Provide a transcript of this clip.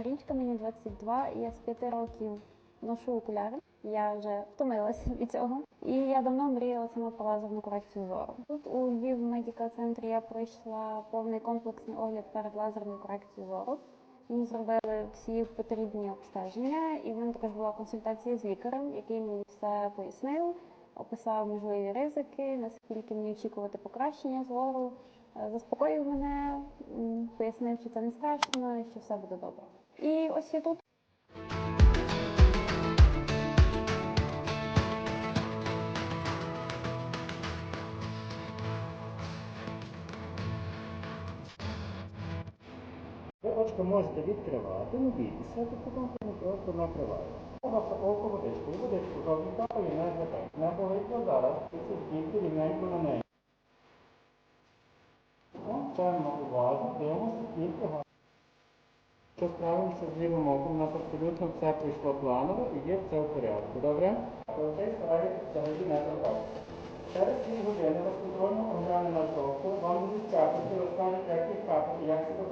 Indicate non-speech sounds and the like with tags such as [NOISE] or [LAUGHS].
Марічка, мені 22, і я з 5 років ношу окуляри. Я вже втомилася [LAUGHS] від цього. І я давно мріяла саме про лазерну корекцію зору. Тут у Львів медикал центрі я пройшла повний комплексний огляд перед лазерною корекцією зору. Мені зробили всі потрібні обстеження, і в мене також була консультація з лікарем, який мені все пояснив, описав можливі ризики, наскільки мені очікувати покращення зору, е, заспокоїв мене, пояснив, що це не страшно, що все буде добре. І ось я тут. Ви очко можете відкривати, не бійтеся, воно просто накриває. Просто око водичку, і водичку жовту капає не звикає. Не повітря зараз, і це дійсно рівненько на неї. О, Певно, уважно, дивимося, тільки гарно. Що справимося з лівим оком, у нас абсолютно все пройшло планово і є все в порядку, добре? Цей старається взагалі не торкатися. Через дві години безконтрольно огляне на вам будуть чекати, розкажуть, як їх капати, як себе